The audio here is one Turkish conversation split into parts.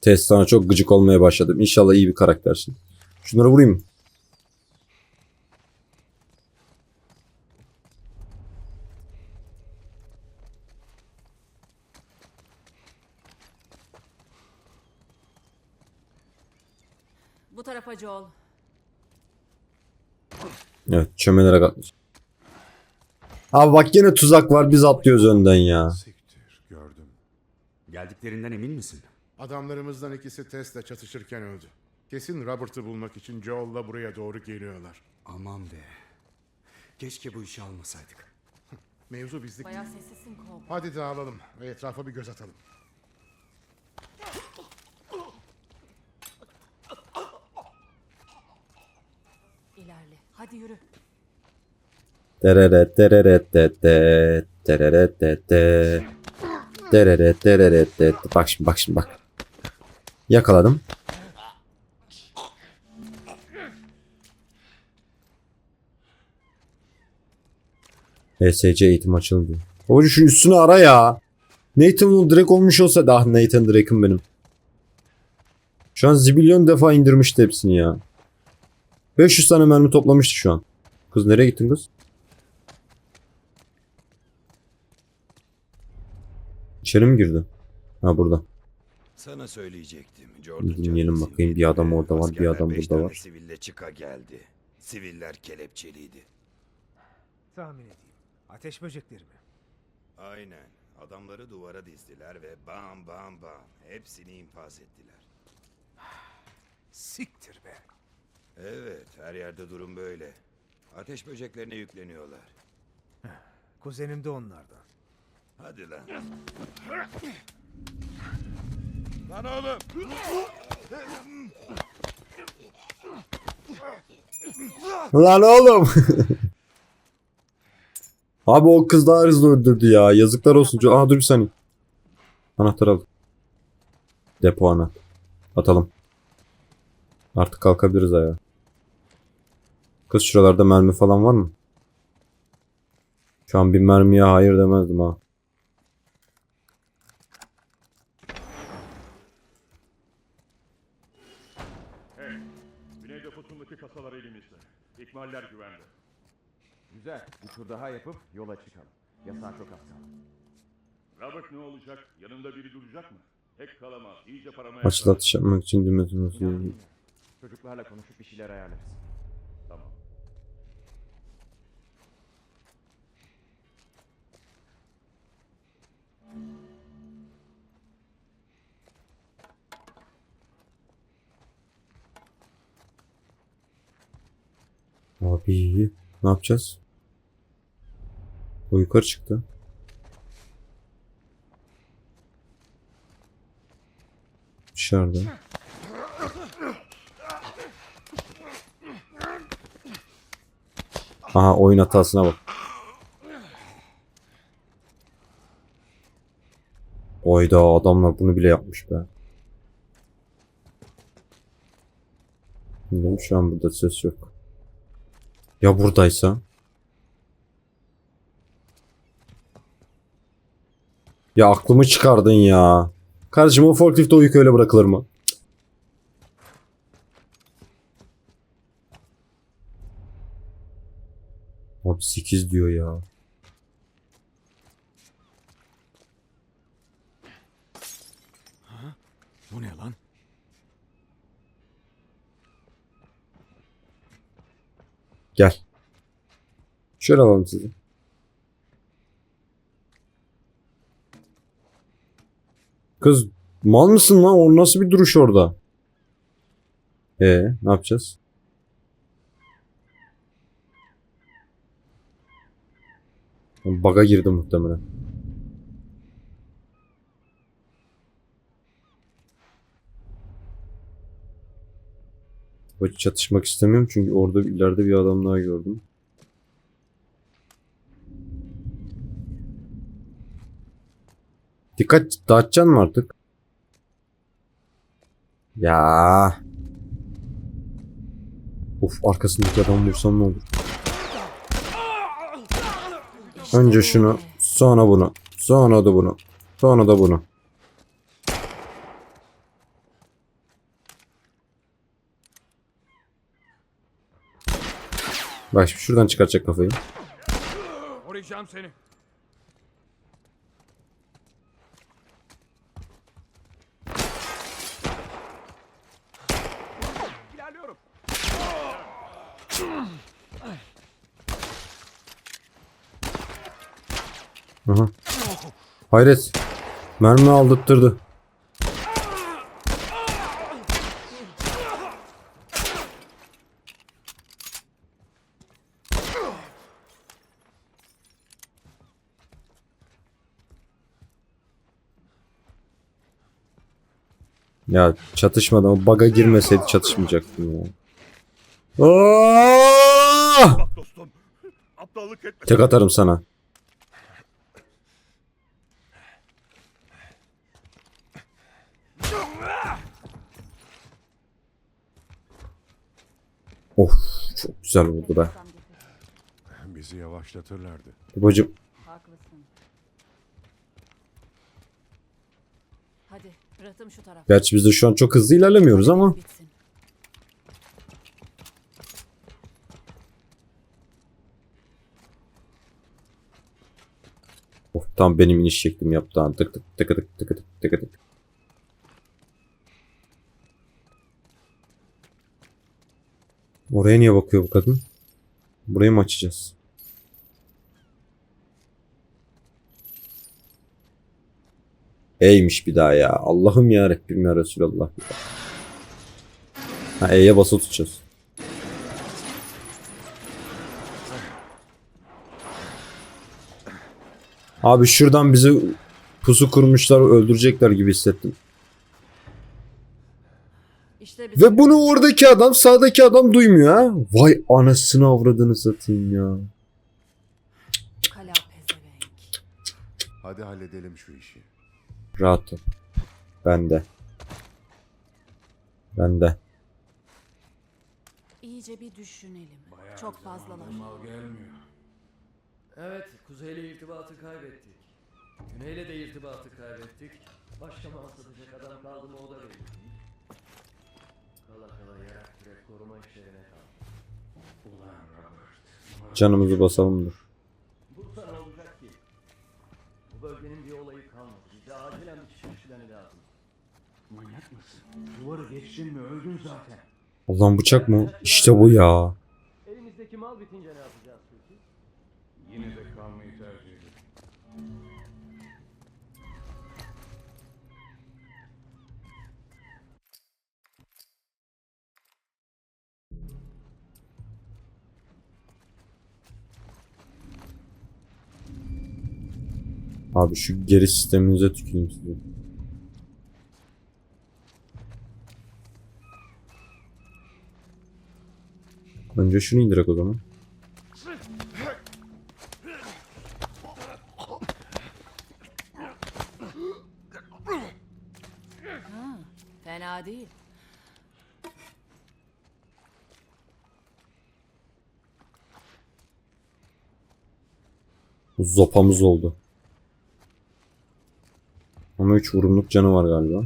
Test sana çok gıcık olmaya başladım. İnşallah iyi bir karaktersin. Şunları vurayım. Bu tarafa Joel. Evet çömelere katmış. Abi bak yine tuzak var biz atlıyoruz önden ya. Siktir gördüm. Geldiklerinden emin misin? Adamlarımızdan ikisi testle çatışırken öldü. Kesin Robert'ı bulmak için Joel'la buraya doğru geliyorlar. Aman be. Keşke bu işi almasaydık. Mevzu bizlik Bayağı sessizsin Cole. Hadi dağılalım ve etrafa bir göz atalım. İlerle. Hadi yürü. Tereret tereret tet tet, tereret tet tet. Tereret tereret tet. Bak şimdi bak şimdi bak. Yakaladım. HSC eğitim açıldı. Babacı şu üstünü ara ya. Nathan Drake olmuş olsa da ah Nathan Drake'ım benim. Şu an zibilyon defa indirmişti hepsini ya. 500 tane mermi toplamıştı şu an. Kız nereye gittin kız? İçeri mi girdi? Ha burada. Sana söyleyecektim. Jordan Dinleyelim Caddesi bakayım. Bir adam orada var, bir askerler adam beş burada tane var. Siville çıka geldi. Siviller kelepçeliydi. Tahmin edeyim. Ateş böcekleri mi? Aynen. Adamları duvara dizdiler ve bam bam bam. Hepsini infaz ettiler. Siktir be. Evet, her yerde durum böyle. Ateş böceklerine yükleniyorlar. Kuzenim de onlardan. Hadi lan. Lan oğlum! Lan oğlum. Abi o kız daha hızlı öldürdü ya. Yazıklar olsun. Aa dur bir saniye. Anahtar al. Depo ana. Atalım. Artık kalkabiliriz ayağa. Kız şuralarda mermi falan var mı? Şu an bir mermiye hayır demezdim ha. Tur daha yapıp yola çıkalım. Yasağa çok az kaldı. Robert ne olacak? Yanında biri duracak mı? Tek kalamaz. İyice paramaya Açılı atış yapmak için düğmesi nasıl. Çocuklarla konuşup bir şeyler ayarlarız. Tamam. Abi ne yapacağız? O yukarı çıktı. Dışarıda. Aha oyun hatasına bak. Oyda adamlar bunu bile yapmış be. Bilmiyorum, Şu an burada ses yok. Ya buradaysa? Ya aklımı çıkardın ya. Kardeşim o forklift o yük öyle bırakılır mı? Abi 8 diyor ya. Bu ne lan? Gel. Şöyle alalım sizi. Kız mal mısın lan? O nasıl bir duruş orada? Ee, ne yapacağız? Baga girdi muhtemelen. Hiç çatışmak istemiyorum çünkü orada ileride bir adam daha gördüm. Dikkat dağıtacaksın mı artık? Ya. Of arkasındaki adam vursam ne olur? Önce şunu, sonra bunu, sonra da bunu, sonra da bunu. Bak şimdi şuradan çıkaracak kafayı. Koruyacağım seni. Aha. Hayret. Mermi aldırttırdı. Ya çatışmadan o baga girmeseydi çatışmayacaktım ya. Aa! Bak dostum. Aptallık etme. Tek atarım sana. Of çok güzel oldu be. Bizi yavaşlatırlardı. Babacım Haklısın. Hadi rıhtım şu tarafa. gerçi biz de şu an çok hızlı ilerlemiyoruz ama. Bitsin. Of tam benim iniş şeklim yaptı. ha. Tık tık tık tık tık tık tık tık. Oraya niye bakıyor bu kadın? Burayı mı açacağız? E'ymiş bir daha ya. Allah'ım ya Rabbim ya Resulallah. Ha E'ye basılı tutacağız. Abi şuradan bizi pusu kurmuşlar öldürecekler gibi hissettim. İşte bizim Ve bunu oradaki adam sağdaki adam duymuyor ha. Vay anasını avradını satayım ya. Hadi halledelim şu işi. Rahat ol. Ben de. Ben de. İyice bir düşünelim. Çok fazlalar. Evet, kuzeyle irtibatı kaybettik. Güneyle de irtibatı kaybettik. Başka mal satacak adam kaldı mı o da belli değil. Kala kala yarak yürek koruma işlerine kaldı. Ulan Robert. Canımızı basalım dur. Burada ne olacak ki? Bu bölgenin bir olayı kalmadı. Bize acilen bir çıkış planı lazım. Manyak mısın? Duvarı geçtin mi öldün zaten. Allah'ım bıçak mı? İşte bu ya. Elimizdeki mal bitince ne yapacağız? Yine de kalmayı tercih ederim. Abi şu geri sisteminize tüküreyim sizi. Önce şunu indirek o zaman. Fena değil. Zopamız oldu. Ama 3 vurumluk canı var galiba.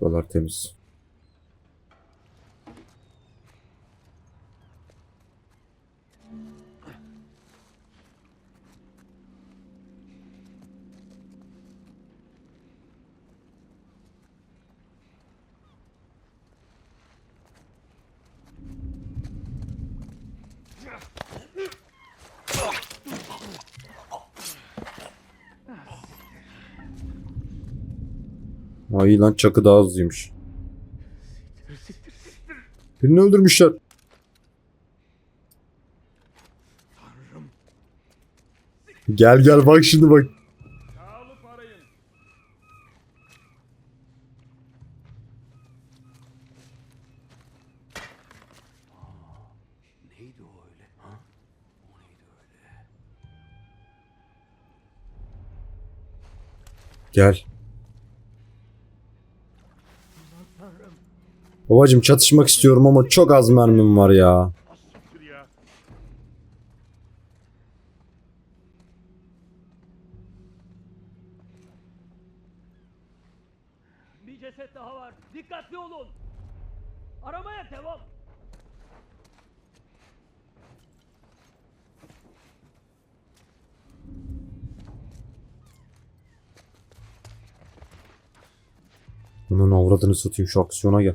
Buralar temiz. Ay lan çakı daha hızlıymış. Birini öldürmüşler. Gel gel bak şimdi bak. Dağılıp Babacım çatışmak istiyorum ama çok az mermim var ya. Bir ceset daha var. Dikkatli olun. Aramaya devam. Bunun avradını satayım şu aksiyona gel.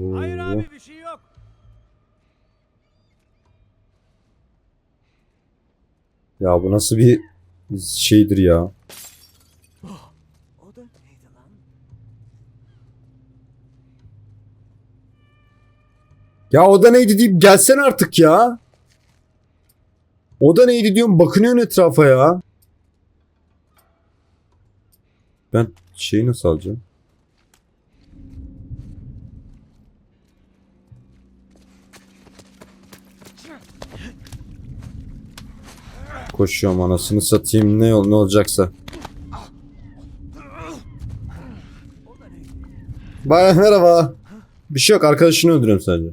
Oo. bir şey yok. Ya bu nasıl bir şeydir ya? Ya o da neydi deyip gelsen artık ya. O da neydi diyorum bakınıyorsun etrafa ya. Ben şeyi nasıl alacağım? Koşuyorum anasını satayım ne, ol- ne olacaksa. Bay merhaba. Bir şey yok arkadaşını öldürüyorum sadece.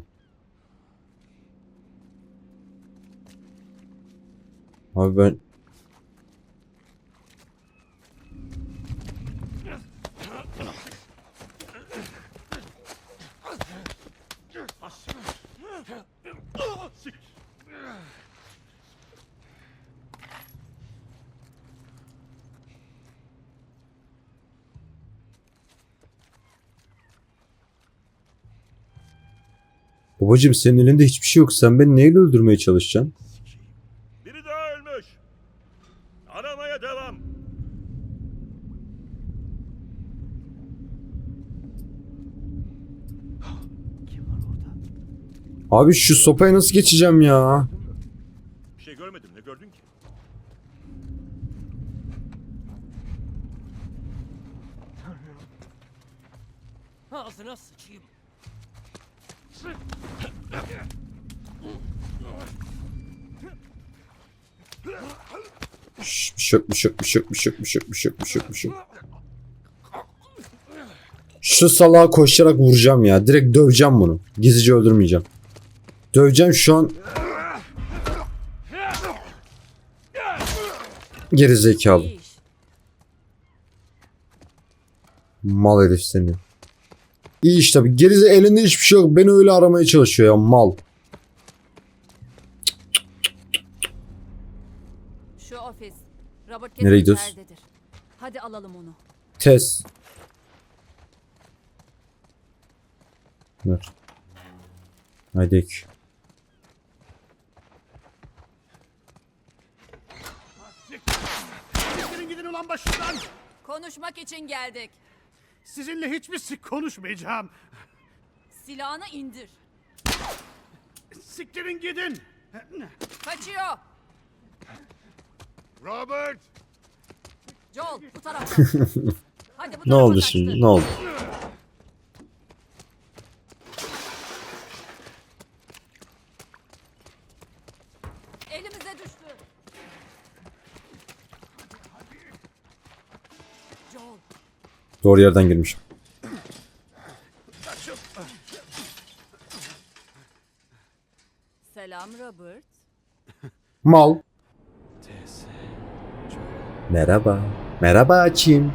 Abi ben Babacım senin elinde hiçbir şey yok. Sen beni neyle öldürmeye çalışacaksın? Biri daha ölmüş. Aramaya devam. Kim var orada? Abi şu sopayı nasıl geçeceğim ya? Bir şey görmedim. Ne gördün ki? Ağzına sıçayım. Bir şey yok, bir şey yok, bir şey. Şu salağa koşarak vuracağım ya. Direkt döveceğim bunu. Gizlice öldürmeyeceğim. Döveceğim şu an. Geri zekalı. Mal herif seni. İyi iş tabi. Gerize elinde hiçbir şey yok. Beni öyle aramaya çalışıyor ya mal. Şu ofis. Robert Nereye gidiyoruz? içeridedir. Hadi alalım onu. Tez. Ver. Haydi ek. Gidin gidin ulan başımdan. Konuşmak için geldik. Sizinle hiçbir sik konuşmayacağım. Silahını indir. Siktirin gidin. Kaçıyor. Robert. Joel bu taraftan. Hadi bu Ne tarafa oldu kaçtı. şimdi? Ne oldu? Doğru yerden girmişim. selam Robert. Mal. Merhaba. Merhaba Çin.